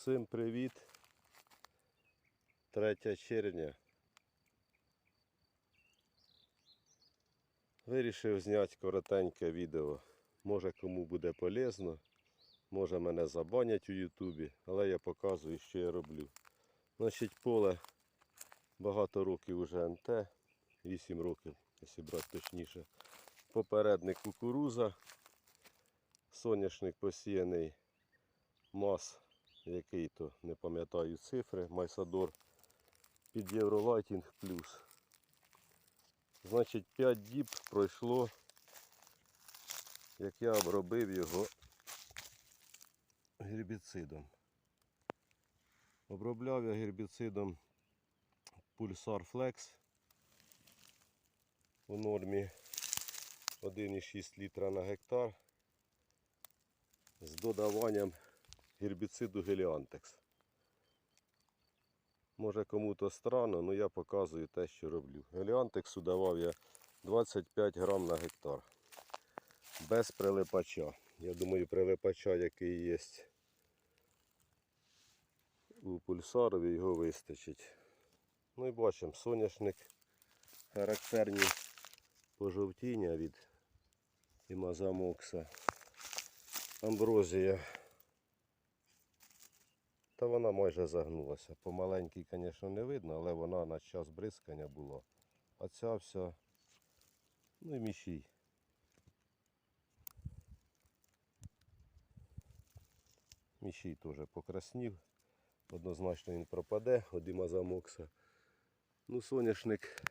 Всім привіт. 3 червня. Вирішив зняти коротеньке відео. Може кому буде полезно, може мене забанять у Ютубі, але я показую, що я роблю. Значить, поле багато років уже НТ, 8 років, якщо брати точніше. Попередник кукуруза, соняшник посіяний мас, який то не пам'ятаю цифри, Майсадор під Євролайтінг плюс. Значить 5 діб пройшло, як я обробив його гербіцидом. Обробляв я гербіцидом Pulsar Flex у нормі 1,6 літра на гектар з додаванням гербіциду Геліантекс. Може кому-то странно, але я показую те, що роблю. Геліантексу давав я 25 грам на гектар. Без прилипача. Я думаю, прилипача, який є у пульсарові, його вистачить. Ну і бачимо, соняшник характерні пожовтіння від імазамокса. Амброзія. Та вона майже загнулася. Помаленькій, звісно, не видно, але вона на час бризкання була. А ця вся, ну і мішій. Мішій теж покраснів. Однозначно він пропаде, одима замокса. Ну, соняшник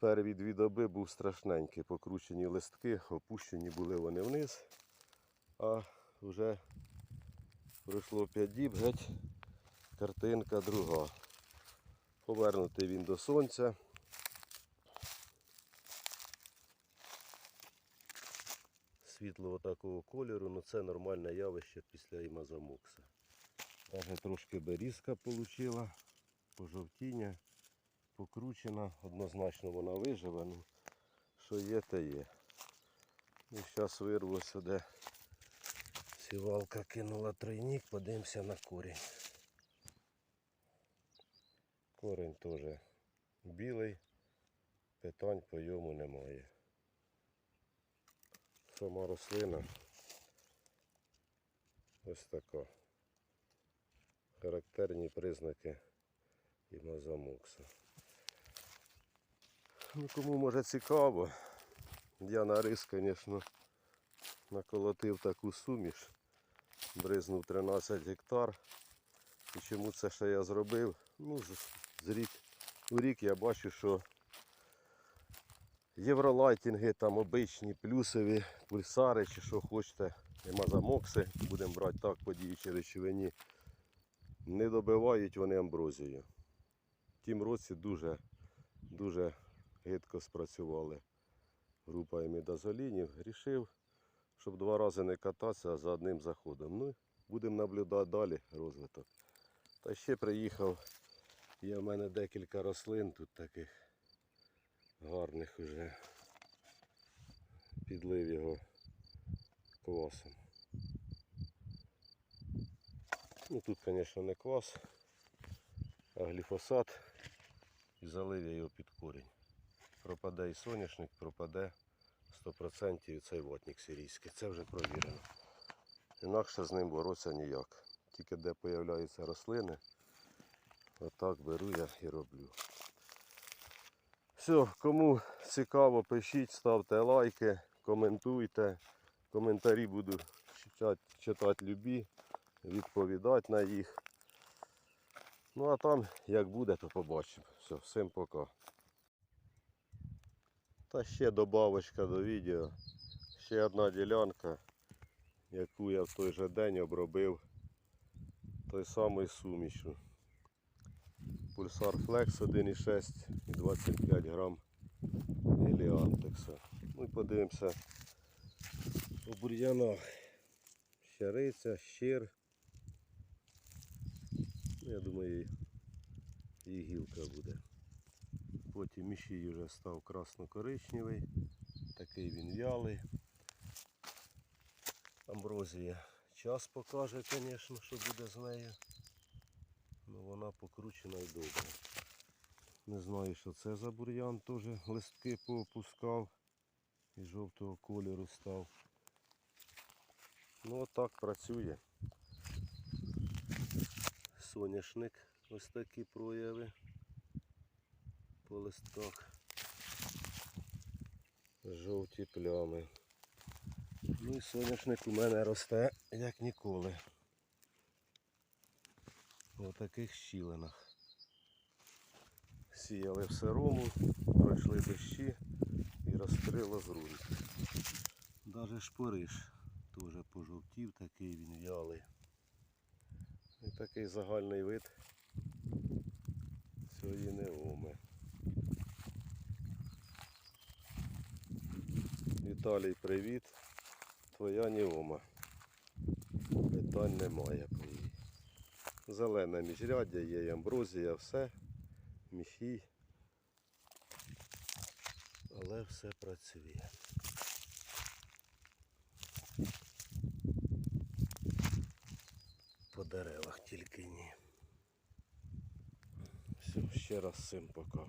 перві дві доби був страшненький. Покручені листки, опущені були вони вниз. А вже пройшло 5 діб, геть картинка друга. Повернутий він до сонця. Світлого такого кольору, ну це нормальне явище після імазомокса. Даже трошки берізка отримала, пожовтіння, покручена, однозначно вона виживе, ну що є, те є. І зараз вирву сюди. Сівалка кинула тройник, подивимося на корінь. Корінь теж білий, питань по йому немає. Сама рослина ось така. Характерні признаки імазомокса. Ну, кому може цікаво, я на рис, звісно, наколотив таку суміш, бризнув 13 гектар. І чому це ще я зробив? Ну, з, рік у рік я бачу, що євролайтінги, там обичні, плюсові, пульсари чи що хочете, емазамокси, будемо брати так по діючій речовині, не добивають вони амброзію. В тім році дуже, дуже гидко спрацювали група емідазолінів. Рішив, щоб два рази не кататися за одним заходом. Ну, будемо наблюдати далі розвиток. Та ще приїхав, є в мене декілька рослин тут таких гарних уже. Підлив його квасом. Ну тут, звісно, не квас, а гліфосат. І залив я його під корінь. Пропаде і соняшник, пропаде 100% і цей ватник сирійський. Це вже провірено. Інакше з ним боротися ніяк. Тільки де з'являються рослини, отак беру я і роблю. Все, кому цікаво, пишіть, ставте лайки, коментуйте. Коментарі буду читати, читати любі, відповідати на їх. Ну а там як буде, то побачимо. Все, всім пока. Та ще добавочка до відео. Ще одна ділянка, яку я в той же день обробив той самий сумішу. Пульсар Flex 1,6 і 25 грам еліантекса. Ну і подивимося у бур'янах. Щариця, щир. Ну, я думаю, і гілка буде. Потім мішій вже став красно-коричневий. Такий він вялий. Амброзія Час покаже, звісно, що буде з нею. Ну вона покручена і добре. Не знаю, що це за бур'ян теж листки поопускав і жовтого кольору став. Ну отак працює. Соняшник ось такі прояви по листках. Жовті плями. Ну і соняшник у мене росте як ніколи. У таких щілинах. Сіяли в сирому, пройшли дощі і розкрило ґрунт. Даже шпориш теж пожовтів, такий він в'ялий. І такий загальний вид цієї неоми. Віталій, привіт. Твоя неома. Питань немає по. Зелене міжряддя є, амброзія, все, міхій. Але все працює. По деревах тільки ні. Все, ще раз всім пока.